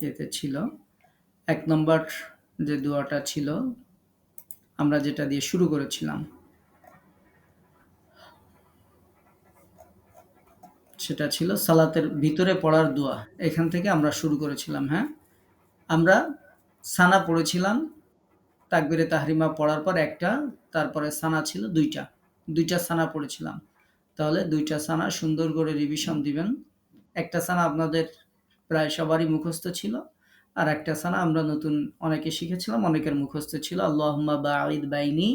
এতে ছিল। এক নম্বর যে দোয়াটা ছিল, আমরা যেটা দিয়ে শুরু করেছিলাম, সেটা ছিল সালাতের ভিতরে পড়ার দোয়া। এখান থেকে আমরা শুরু করেছিলাম হ্যাঁ? আমরা সানা পড়েছিলাম, তাকবিরে তাহরিমা পড়ার পর একটা, তারপরে সানা ছিল দুইটা। দুইটা সানা পড়েছিলাম। তাহলে দুইটা সানা সুন্দর করে রিভিশন দিবেন। একটা সানা আপনাদের প্রায় সবারই মুখস্থ ছিল। আর একটা সানা আমরা নতুন অনেকে শিখেছিলাম, অনেকের মুখস্থ ছিল, আল্লাহম্মা বাঈদ বাইনি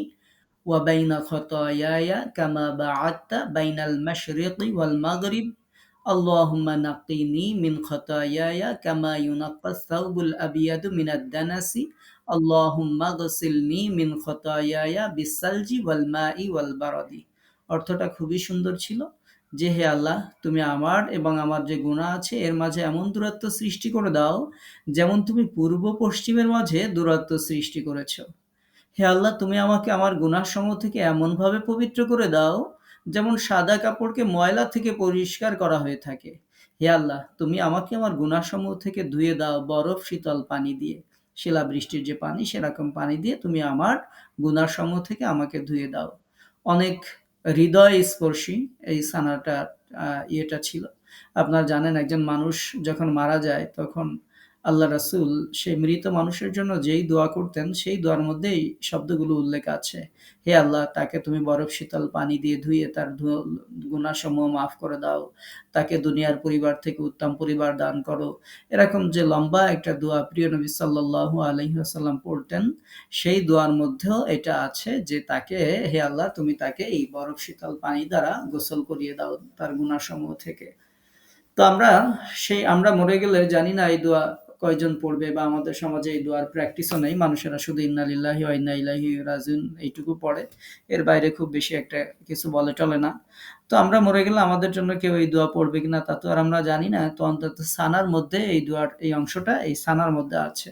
ওয়া বাইনা খতায়ায়া কামা বাআদতা বাইনাল মাশরিকি ওয়াল মাগরিব। আল্লাহুম্মা নাক্কিনি মিন খতায়ায়া কামা ইউনাক্কাস সাউবুল আবিয়াদু মিনাদ দানাসি। আল্লাহুম্মা গসিলনি মিন বারাদি। অর্থটা খুবই সুন্দর ছিল। যে হে আল্লাহ, তুমি আমার এবং আমার যে গুণা আছে, এর মাঝে এমন দূরত্ব সৃষ্টি করে দাও যেমন তুমি পূর্ব পশ্চিমের মাঝে দূরত্ব সৃষ্টি করেছ। হে আল্লাহ, তুমি আমাকে আমার গুণাসমূহ থেকে এমনভাবে পবিত্র করে দাও যেমন সাদা কাপড়কে ময়লা থেকে পরিষ্কার করা হয়ে থাকে। হে আল্লাহ, তুমি আমাকে আমার গুণাসমূহ থেকে ধুয়ে দাও বরফ, শীতল পানি দিয়ে। শিলাবৃষ্টির যে পানি, সেরকম পানি দিয়ে তুমি আমার গুণাসমূহ থেকে আমাকে ধুয়ে দাও। অনেক হৃদয় স্পর্শী এই সানাটা ইয়েটা ছিল। আপনারা জানেন একজন মানুষ যখন মারা যায় তখন আল্লাহ রাসুল সেই মৃত মানুষের জন্য যেই দোয়া করতেন, সেই দোয়ার মধ্যেই শব্দগুলো উল্লেখ আছে। হে আল্লাহ, তাকে তুমি বরফ শীতল পানি দিয়ে ধুয়ে তার গুণাসমূহ মাফ করে দাও। তাকে দুনিয়ার পরিবার থেকে উত্তম পরিবার দান করো। এরকম যে লম্বা একটা দোয়া প্রিয় নবী সাল্লাহ আলহিহাসাল্লাম পড়তেন, সেই দোয়ার মধ্যেও এটা আছে যে তাকে, হে আল্লাহ, তুমি তাকে এই বরফ শীতল পানি দ্বারা গোসল করিয়ে দাও তার গুণাসমূহ থেকে। তো আমরা সেই, আমরা মরে গেলে জানি না এই দোয়া কয়জন পড়বে বা আমাদের সমাজে এই দোয়ার প্র্যাকটিসও নেই। মানুষেরা শুধু ইন্নালিল্লাহি ইন্না ইলাহি রাজুন এইটুকু পড়ে। এর বাইরে খুব বেশি একটা কিছু বলে চলে না। তো আমরা মরে গেলে আমাদের জন্য কেউ এই দোয়া পড়বে কিনা তা তো আর আমরা জানি না। তো অন্তত সানার মধ্যে এই দোয়ার, এই অংশটা এই সানার মধ্যে আছে।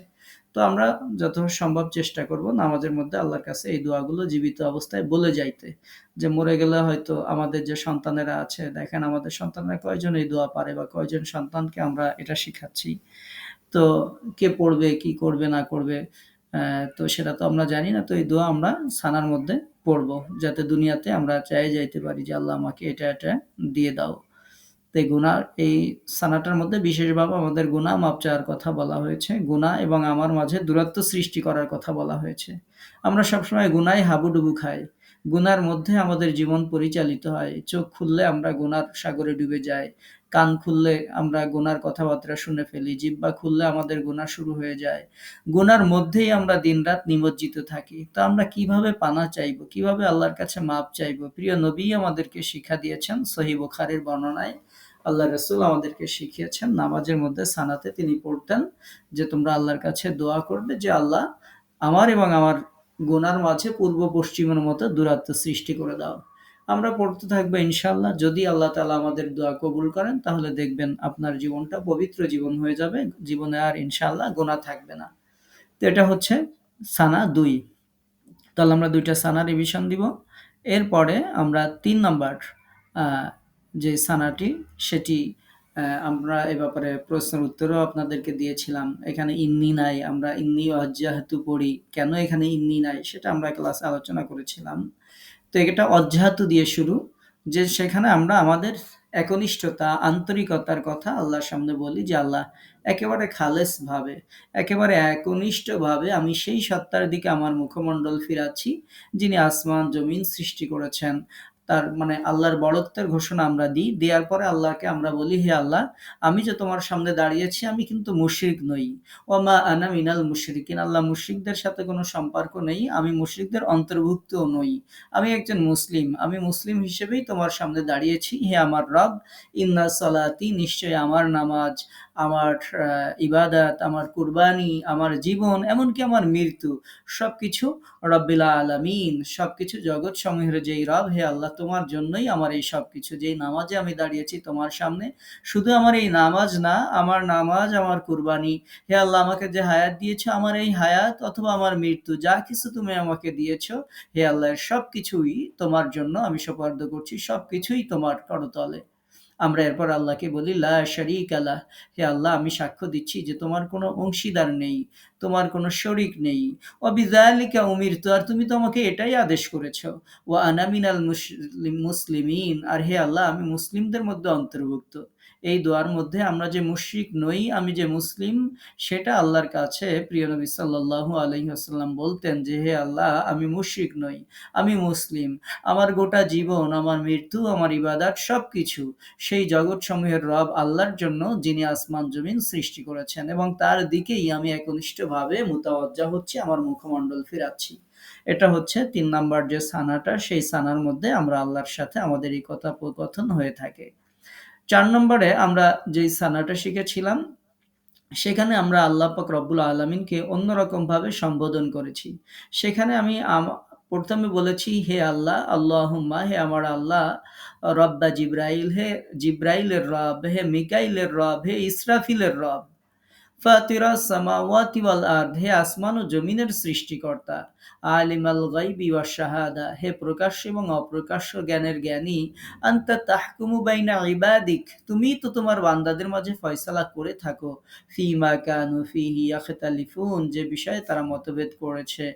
তো আমরা যত সম্ভব চেষ্টা করব নামাজের মধ্যে আল্লাহর কাছে এই দোয়াগুলো জীবিত অবস্থায় বলে যাইতে। যে মরে গেলে হয়তো আমাদের যে সন্তানেরা আছে, দেখেন আমাদের সন্তানরা কয়জন এই দোয়া পারে বা কয়জন সন্তানকে আমরা এটা শিখাচ্ছি। তো কে পড়বে, কি করবে, না করবে তো সেটা তো আমরা জানি না। তো এই দোয়া আমরা সানার মধ্যে পড়ব, যাতে দুনিয়াতে আমরা চাই যাইতে পারি যে আল্লাহ আমাকে এটা এটা দিয়ে দাও। তো এই গুণা এই সানাটার মধ্যে বিশেষভাবে আমাদের গুণা মাপ চাওয়ার কথা বলা হয়েছে। গুণা এবং আমার মাঝে দূরত্ব সৃষ্টি করার কথা বলা হয়েছে। আমরা সবসময় গুনায় হাবুডুবু খাই। গুনার মধ্যে আমাদের জীবন পরিচালিত হয়। চোখ খুললে আমরা গুনার সাগরে ডুবে যাই। কান খুললে আমরা গুনার কথাবার্তা শুনে ফেলি জিব্বা খুললে আমাদের গুণা শুরু হয়ে যায়। গুনার মধ্যেই আমরা দিনরাত নিমজ্জিত থাকি। তো আমরা কীভাবে পানা চাইব? কীভাবে আল্লাহর কাছে মাপ চাইব? প্রিয় নবী আমাদেরকে শিক্ষা দিয়েছেন সহি বুখারের বর্ণনায়। আল্লাহ রসুল আমাদেরকে শিখিয়েছেন, নামাজের মধ্যে সানাতে তিনি পড়তেন যে তোমরা আল্লাহর কাছে দোয়া করবে যে আল্লাহ আমার এবং আমার গোনার মাঝে পূর্ব পশ্চিমের মতো দূরত্ব সৃষ্টি করে দাও। আমরা পড়তে থাকব ইনশাল্লাহ যদি আল্লাহ তালা আমাদের দোয়া কবুল করেন, তাহলে দেখবেন আপনার জীবনটা পবিত্র জীবন হয়ে যাবে। জীবনে আর ইনশাল্লাহ গোনা থাকবে না। তো এটা হচ্ছে সানা দুই। তাহলে আমরা দুইটা সানা রিভিশন দিব। এরপরে আমরা তিন নম্বর যে সানাটি, সেটি আমরা এ ব্যাপারে প্রশ্নের উত্তরও আপনাদেরকে দিয়েছিলাম। এখানে ইন্নি নাই, আমরা ইন্নি অজ্জাহাতু পড়ি। কেন এখানে ইন্নি নাই, সেটা আমরা ক্লাসে আলোচনা করেছিলাম। তো এটা অজ্ঞাত দিয়ে শুরু, যে সেখানে আমরা আমাদের একনিষ্ঠতা, আন্তরিকতার কথা আল্লাহর সামনে বলি, যে আল্লাহ একেবারে খালেস ভাবে, একেবারে একনিষ্ঠভাবে আমি সেই সত্তার দিকে আমার মুখমণ্ডল ফিরাচ্ছি, যিনি আসমান, জমিন সৃষ্টি করেছেন। তার মানে আল্লাহর বড়ত্বের ঘোষণা আমরা দিই। দেওয়ার পরে আল্লাহকে আমরা বলি, হে আল্লাহ, আমি যে তোমার সামনে দাঁড়িয়েছি, আমি কিন্তু মুশরিক নই। ও মা আনা মিনাল মুশরিকিন, আল্লাহ মুশরিকদের সাথে কোনো সম্পর্ক নেই, আমি মুশরিকদের অন্তর্ভুক্তও নই। আমি একজন মুসলিম, আমি মুসলিম হিসেবেই তোমার সামনে দাঁড়িয়েছি, হে আমার রব, ইন্না সলাতি নিশ্চয় আমার নামাজ। আমার ইবাদাত, আমার কুরবানি, আমার জীবন, এমনকি আমার মৃত্যু সব কিছু রব্বিল আলমিন সব কিছু জগৎ সমূহের যেই রব, হে আল্লাহ, তোমার জন্যই আমার এই সব কিছু যেই নামাজে আমি দাঁড়িয়েছি তোমার সামনে, শুধু আমার এই নামাজ না, আমার নামাজ, আমার কুরবানি। হে আল্লাহ, আমাকে যে হায়াত দিয়েছ, আমার এই হায়াত অথবা আমার মৃত্যু, যা কিছু তুমি আমাকে দিয়েছ, হে আল্লাহ সব কিছুই তোমার জন্য আমি সপার্দ করছি সব কিছুই তোমার করতলে। আমরা এরপর আল্লাহকে বলি, লা শরিক আলাহ হে আল্লাহ, আমি সাক্ষ্য দিচ্ছি যে তোমার কোনো অংশীদার নেই, তোমার কোনো শরিক নেই। অবিদালিকা উমির তো আর তুমি তো আমাকে এটাই আদেশ করেছ। ও আনামিন আনামিনাল মুসলিম, মুসলিমিন, আর হে আল্লাহ, আমি মুসলিমদের মধ্যে অন্তর্ভুক্ত। এই দোয়ার মধ্যে আমরা যে মুশরিক নই, আমি যে মুসলিম, সেটা আল্লাহর কাছে প্রিয় নবী সাল্লাল্লাহু আলাইহি আসাল্লাম বলতেন যে, হে আল্লাহ, আমি মুশরিক নই, আমি মুসলিম। আমার গোটা জীবন, আমার মৃত্যু, আমার ইবাদাত সব কিছু সেই জগৎ সমূহের রব আল্লাহর জন্য, যিনি আসমান, জমিন সৃষ্টি করেছেন এবং তার দিকেই আমি একনিষ্ঠভাবে মোতাবজ্জা হচ্ছি, আমার মুখমণ্ডল ফিরাচ্ছি। এটা হচ্ছে তিন নাম্বার যে সানাটা, সেই সানার মধ্যে আমরা আল্লাহর সাথে আমাদের এই কথোপকথন হয়ে থাকে। চার নম্বরে আমরা যেই সানাটা শিখেছিলাম, সেখানে আমরা আল্লাহ পাক রব্বুল আলমিনকে অন্যরকমভাবে সম্বোধন করেছি। সেখানে আমি প্রথমে বলেছি, হে আল্লাহ, আল্লাহুম্মা, হে আমার আল্লাহ, রব্বা জিব্রাইল, হে জিব্রাইলের রব, হে মিকাইলের রব, হে ইসরাফিলের রব ফাতিরা সামাওয়াতি ওয়াল আর্দ হে আসমান ও জমিনের সৃষ্টিকর্তা আলিম আল গাইবি ওয়া শাহাদা, হে প্রকাশ্য এবং অপ্রকাশ্য জ্ঞানের জ্ঞানী, আন্তা তাহকুমু বাইনা ইবাদিক, তুমি তো তোমার বান্দাদের মাঝে ফয়সালা করে থাকো, ফিমা কানু ফিহি আখতালিফুন যে বিষয়ে তারা মতভেদ করেছে।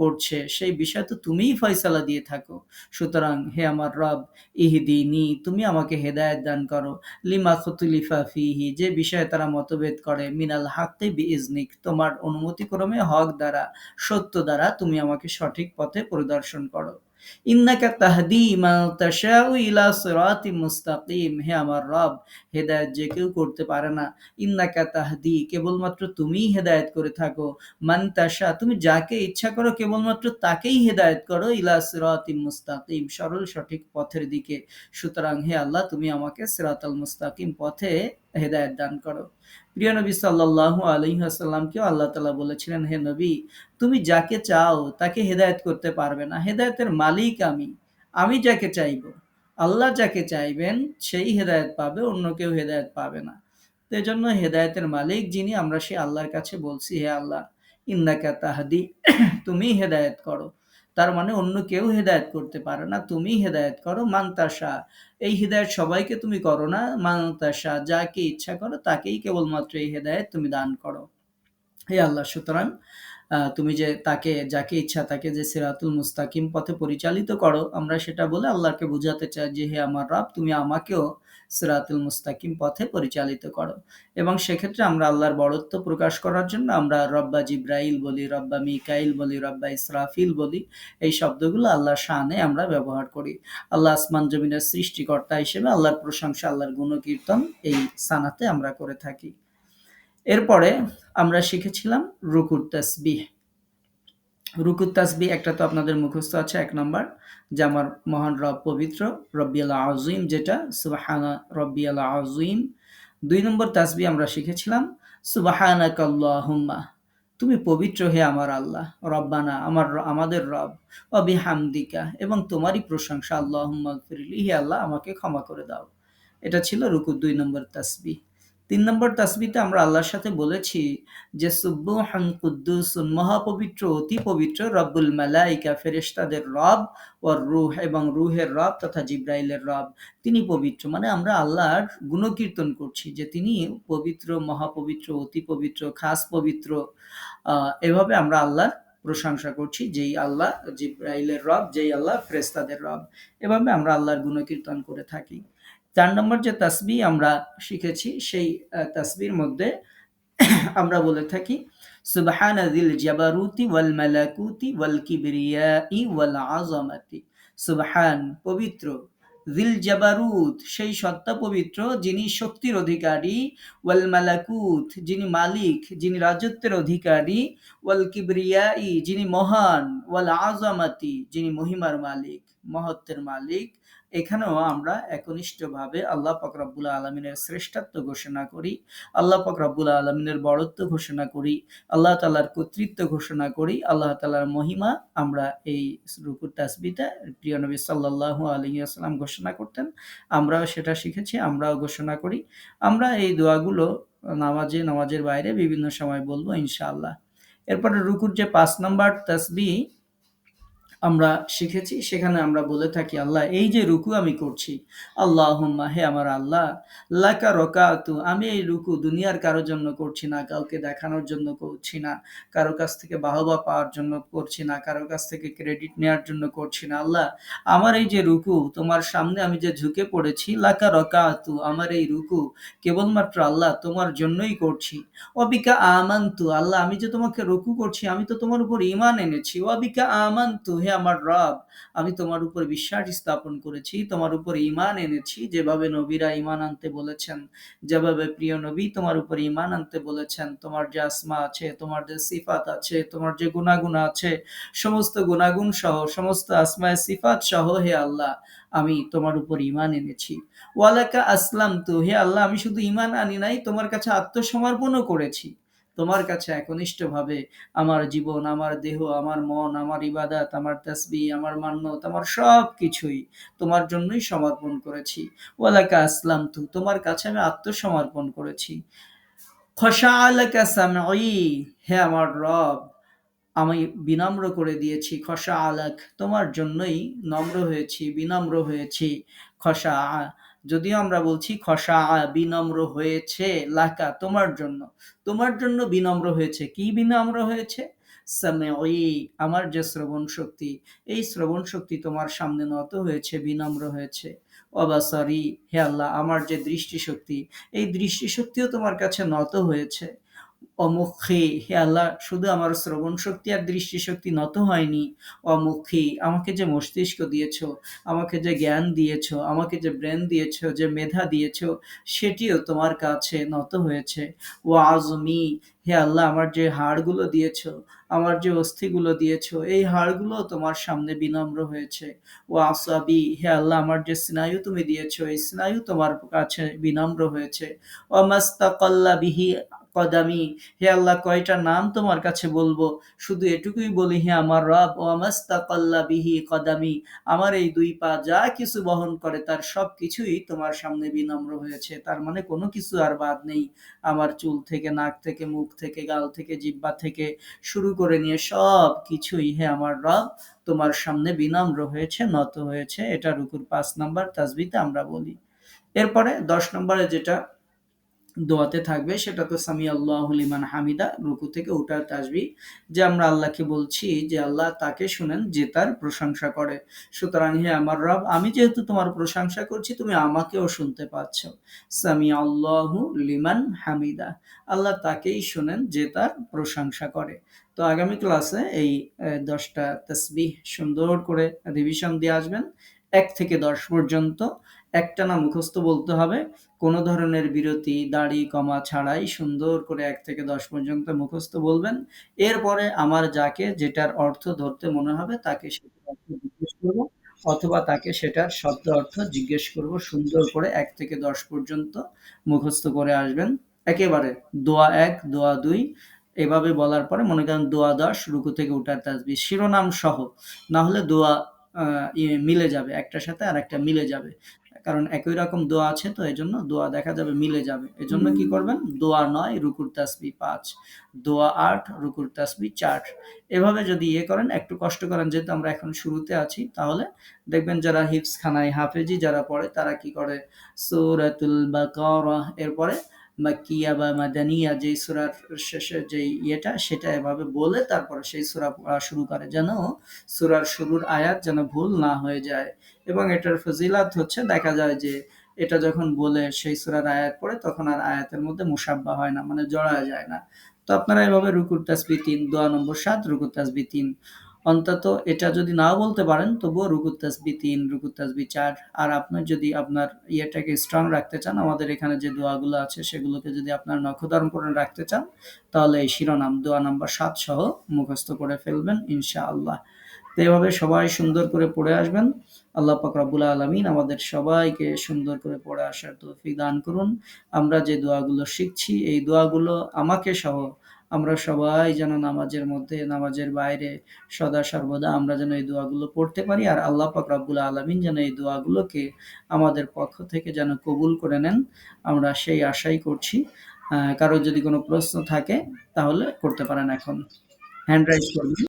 করছে, সেই বিষয় তো তুমিই ফয়সালা দিয়ে থাকো। সুতরাং হে আমার রব, ইহদিনি, তুমি আমাকে হেদায়ত দান করো। লিমা খতুলিফা ফিহি, যে বিষয়ে তারা মতভেদ করে, মিনাল হাতে বিজনিক তোমার অনুমতিক্রমে হক দ্বারা, সত্য দ্বারা তুমি আমাকে সঠিক পথে পরিদর্শন করো। ইন্নাকা তাহদি মা তাশাউ ইলা সিরাতিম মুস্তাকিম। হে আমার রব, হেদায়েত যে কেউ করতে পারে না। ইন্নাকা তাহদি, কেবলমাত্র তুমিই হেদায়েত করে থাকো। মান তাশা, তুমি যাকে ইচ্ছা করো, কেবলমাত্র তাকেই হেদায়েত করো। ইলা সিরাতিম মুস্তাকিম, সরল সঠিক পথের দিকে। সুতরাং হে আল্লাহ, তুমি আমাকে সিরাতাল মুস্তাকিম পথে হেদায়েত দান করো। প্রিয় নবী সাল্লাল্লাহু আলাইহি আসাল্লামকেও আল্লাহ তালা বলেছিলেন, হে নবী, তুমি যাকে চাও তাকে হেদায়েত করতে পারবে না। হেদায়েতের মালিক আমি আমি যাকে চাইব, আল্লাহ যাকে চাইবেন, সেই হেদায়েত পাবে, অন্য কেউ হেদায়েত পাবে না। তো এই জন্য হেদায়েতের মালিক যিনি, আমরা সেই আল্লাহর কাছে বলছি, হে আল্লাহ ইন্দাকা তাহাদি, তুমি হেদায়েত করো। তার মানে অন্য কেউ হেদায়ত করতে পারে না তুমি হেদায়ত করো, মান্তাসা। এই হেদায়ত সবাইকে তুমি করো না, মান্তাসা যাকে ইচ্ছা করো তাকেই কেবলমাত্র এই হেদায়ত তুমি দান করো। হে আল্লাহ, সুতরাং তুমি যে তাকে, যাকে ইচ্ছা তাকে যে সিরাতুল মুস্তাকিম পথে পরিচালিত করো, আমরা সেটা বলে আল্লাহকে বুঝাতে চাই যে, হে আমার রব, তুমি আমাকেও সিরাতুল মুস্তাকিম পথে পরিচালিত করো। এবং সেক্ষেত্রে আমরা আল্লাহর বড়ত্ব প্রকাশ করার জন্য আমরা রব্বা জিব্রাইল বলি, রব্বা মিকাইল বলি, রব্বা ইসরাফিল বলি, এই শব্দগুলো আল্লাহর শানে আমরা ব্যবহার করি। আল্লাহ আসমান জমিনের সৃষ্টিকর্তা হিসেবে আল্লাহর প্রশংসা, আল্লাহর গুণকীর্তন এই সানাতে আমরা করে থাকি। এরপরে আমরা শিখেছিলাম রুকুর তসবিহ। রুকুর তাসবি একটা তো আপনাদের মুখস্থ আছে, এক নম্বর, যে আমার মহান রব পবিত্র, রব্বিয়াল আজিম যেটা সুবাহানা রব্বিয়াল আজিম দুই নম্বর তাসবি আমরা শিখেছিলাম সুবাহানা কাল্লাহুম্মা তুমি পবিত্র হে আমার আল্লাহ, রব্বানা, আমার আমাদের রব অবি হামদিকা এবং তোমারই প্রশংসা আল্লাহ ফিরলি হে আল্লাহ, আমাকে ক্ষমা করে দাও। এটা ছিল রুকুর দুই নম্বর তাসবি। তিন নম্বর তাসবিতে আমরা আল্লাহর সাথে বলেছি যে সুব্বুহান কুদ্দুসুন, মহাপবিত্র, অতি পবিত্র রব্বুল মালাইকা, ফেরেশতাদের রব ও রুহ এবং রুহের রব তথা জিব্রাইলের রব। তিনি পবিত্র। মানে আমরা আল্লাহর গুণকীর্তন করছি যে, তিনি পবিত্র, মহাপবিত্র, অতি পবিত্র, খাস পবিত্র এভাবে আমরা আল্লাহর প্রশংসা করছি যেই আল্লাহ জিব্রাইলের রব, যেই আল্লাহ ফেরেস্তাদের রব। এভাবে আমরা আল্লাহর গুণকীর্তন করে থাকি। চার নম্বর যে তাসবি আমরা শিখেছি, সেই তাসবির মধ্যে আমরা বলে থাকি, সুবহান দিল জাবারুতি ওয়াল মালাকুতি ওয়াল কিবরিয়াই ওয়াল আজমাতি সুবহান, পবিত্র দিল জাবারুত, সেই সত্তা পবিত্র যিনি শক্তির অধিকারী, ওয়াল মালাকুত যিনি মালিক, যিনি রাজত্বের অধিকারী, ওয়াল কিবরিয়াই যিনি মহান, ওয়াল আজমাতি যিনি মহিমার মালিক, মহত্বের মালিক এখানেও আমরা একনিষ্ঠভাবে আল্লাহ পাক রব্বুল আলমিনের শ্রেষ্ঠত্ব ঘোষণা করি, আল্লাহ পাক রব্বুল আলমিনের বড়ত্ব ঘোষণা করি, আল্লাহ তালার কর্তৃত্ব ঘোষণা করি, আল্লাহ তালার মহিমা আমরা এই রুকুর তাসবিতে প্রিয় নবী সাল্লাহু আলহিহাস্লাম ঘোষণা করতেন, আমরাও সেটা শিখেছি, আমরাও ঘোষণা করি। আমরা এই দোয়াগুলো নামাজে, নামাজের বাইরে বিভিন্ন সময় বলব ইনশাআল্লাহ। এরপরে রুকুর যে পাঁচ নম্বর তসবি আমরা শিখেছি, সেখানে আমরা বলে থাকি, আল্লাহ, এই যে রুকু আমি করছি, আল্লাহুম্মা, হে আমার আল্লাহ, লাকা রকাতু আমি এই রুকু দুনিয়ার কারোর জন্য করছি না, কাউকে দেখানোর জন্য করছি না, কারও কাছ থেকে বাহবা পাওয়ার জন্য করছি না, কারও কাছ থেকে ক্রেডিট নেওয়ার জন্য করছি না, আল্লাহ, আমার এই যে রুকু, তোমার সামনে আমি যে ঝুঁকে পড়েছি, লাকা রকাতু আমার এই রুকু কেবলমাত্র আল্লাহ তোমার জন্যই করছি অবিকা আমান্তু, আল্লাহ, আমি যে তোমাকে রুকু করছি, আমি তো তোমার উপর ইমান এনেছি অবিকা আমান্তু, হে আমার রব, আমি তোমার উপর বিশ্বাস স্থাপন করেছি, তোমার উপর ইমান এনেছি, যেভাবে নবীরা ইমান আনতে বলেছেন, যেভাবে প্রিয় নবী তোমার উপর ইমান আনতে বলেছেন, তোমার যে আসমা আছে, তোমার যে সিফাত আছে, তোমার যে গুণাগুণ আছে, সমস্ত গুণাগুণ সহ, সমস্ত আসমায় সিফাত সহ হে আল্লাহ, আমি তোমার উপর ইমান এনেছি। ওয়ালাকা আসলাম তো হে আল্লাহ, আমি শুধু ইমান আনি নাই, তোমার কাছে আত্মসমর্পণও করেছি। তোমার কাছে একনিষ্ঠভাবে আমার জীবন, আমার দেহ, আমার মন, আমার ইবাদাত, আমার তসবি, আমার মান্যত আমার সব কিছুই তোমার জন্যই সমর্পণ করেছি। ওয়ালাকা আসলাম তু তোমার কাছে আমি আত্মসমর্পণ করেছি। খসা আলাকা সামঈ, হে আমার রব, আমি বিনম্র করে দিয়েছি। খসা আলাক তোমার জন্যই নম্র হয়েছি, বিনম্র হয়েছি। খসা যদিও আমরা বলছি খসা বিনম্র হয়েছে লাকা, তোমার জন্য। তোমার জন্য বিনম্র হয়েছে। কি বিনম্র হয়েছে? আমার যে শ্রবণ শক্তি। এই শ্রবণ শক্তি তোমার সামনে নত হয়েছে, বিনম্র হয়েছে। অবাসরি হে আল্লাহ, আমার যে দৃষ্টিশক্তি, এই দৃষ্টিশক্তিও তোমার কাছে নত হয়েছে। অমুখী হে আল্লাহ, শুধু আমার শ্রবণ শক্তি আর দৃষ্টিশক্তি নত হয়নি। অমুখী আমাকে যে মস্তিষ্ক দিয়েছ, আমাকে যে জ্ঞান দিয়েছ, আমাকে যে ব্রেন দিয়েছ, যে মেধা দিয়েছ, সেটিও তোমার কাছে নত হয়েছে। ও আজমি হে আল্লাহ, আমার যে হাড়গুলো দিয়েছ, আমার যে অস্থিগুলো দিয়েছ, এই হাড়গুলো তোমার সামনে বিনম্র হয়েছে। ও আসাবি হে আল্লাহ, আমার যে স্নায়ু তুমি দিয়েছ, এই স্নায়ু তোমার কাছে বিনম্র হয়েছে। ও মাস্তাকল্লা বিহি কদামি। হে আল্লাহ, কয়টা নাম তোমার কাছে বলব? শুধু এটুকুই বলি, হে আমার রব ও আমাস্তাকাল্লা বিহি কদামি। আমার এই দুই পা যা কিছু বহন করে, তার সব কিছুই তোমার সামনে বিনম্র হয়েছে। তার মানে কোনো কিছু আর বাদ নেই। আমার চুল থেকে, নাক থেকে, মুখ থেকে, গাল থেকে, জিব্বা থেকে শুরু করে নিয়ে সব কিছুই হে আমার রব, তোমার সামনে বিনম্র হয়েছে, নত হয়েছে। এটা রুকুর পাঁচ নাম্বার তাজবিতে আমরা বলি। এরপরে দশ নম্বরে যেটা দোয়াতে থাকবে, সেটা তো সামি আল্লাহ লিমান হামিদা, রুকু থেকে উঠার তাসবি যে আমরা আল্লাহকে বলছি যে আল্লাহ তাকে শুনেন যে তার প্রশংসা করে। সুতরাং হে আমার রব, আমি যেহেতু তোমার প্রশংসা করছি, তুমি আমাকেও শুনতে পাচ্ছ। সামি আল্লাহ লিমান হামিদা, আল্লাহ তাকেই শুনেন যে তার প্রশংসা করে। তো আগামী ক্লাসে এই দশটা তসবি সুন্দর করে রিভিশন দিয়ে আসবেন, এক থেকে দশ পর্যন্ত। একটানা মুখস্থ বলতে হবে। কোনো ধরনের বিরতি, দাড়ি, কমা ছাড়াই সুন্দর করে এক থেকে দশ পর্যন্ত মুখস্থ বলবেন। এরপরে আমার যাকে যেটার অর্থ ধরতে মনে হবে, তাকে সেটার অর্থ জিজ্ঞেস করব অথবা তাকে সেটার শব্দ অর্থ জিজ্ঞেস করব। সুন্দর করে এক থেকে দশ পর্যন্ত মুখস্থ করে আসবেন। একেবারে দোয়া এক, দোয়া দুই, এভাবে বলার পরে মনে করেন দোয়া দশ, রুকু থেকে উঠার তাজবি, শিরোনাম সহ। না হলে দোয়া ইয়ে মিলে যাবে, একটার সাথে আর একটা মিলে যাবে। কারণ একই রকম দোয়া আছে তো এই জন্য দোয়া দেখা যাবে মিলে যাবে। এজন্য কি করবেন? দোয়া নয় রুকুর তাসবি পাঁচ। দোয়া আট রুকুর তাসবি চার। এভাবে যদি ইয়ে করেন একটু কষ্ট করেন যেহেতু আমরা এখন শুরুতে আছি তাহলে দেখবেন যারা হিপস খানায় হাফেজি যারা পড়ে তারা কি করে? সৌরাতুল বা এরপরে মাকিয়া বা মাদানিয়া যেই সুরার শেষে যেই ইয়েটা সেটা এভাবে বলে তারপরে সেই সুরা পড়া শুরু করে। যেন সুরার শুরুর আয়াত যেন ভুল না হয়ে যায়। এবং এটার ফজিলাত হচ্ছে, দেখা যায় যে এটা যখন বলে সেই সুরার আয়াত পড়ে, তখন আর আয়াতের মধ্যে মুসাব্বা হয় না মানে জড়া যায় না। তো আপনারা এভাবে রুকুর তাসবি তিন, দোয়া নম্বর সাত, রুকুর তাসবি তিন। অন্তত এটা যদি নাও বলতে পারেন, তবুও রুকুর তাসবি তিন, রুকুর তাসবি চার। আর আপনার যদি আপনার ইয়েটাকে স্ট্রং রাখতে চান, আমাদের এখানে যে দোয়াগুলো আছে, সেগুলোকে যদি আপনার নখধারণ করে রাখতে চান, তাহলে এই শিরোনাম, দোয়া নাম্বার সাত সহ মুখস্থ করে ফেলবেন ইনশা আল্লাহ তো এভাবে সবাই সুন্দর করে পড়ে আসবেন। আল্লাহ পাক রাব্বুল আলমিন আমাদের সবাইকে সুন্দর করে পড়ে আসার তৌফিক দান করুন। আমরা যে দোয়াগুলো শিখছি, এই দোয়াগুলো আমাকে সহ আমরা সবাই যেন নামাজের মধ্যে, নামাজের বাইরে সদা সর্বদা আমরা যেন এই দোয়াগুলো পড়তে পারি আর আল্লাহ পাক রাব্বুল আলমিন যেন এই দোয়াগুলোকে আমাদের পক্ষ থেকে যেন কবুল করে নেন। আমরা সেই আশাই করছি। কারও যদি কোনো প্রশ্ন থাকে তাহলে করতে পারেন এখন। হ্যান্ড রাইজ করবেন।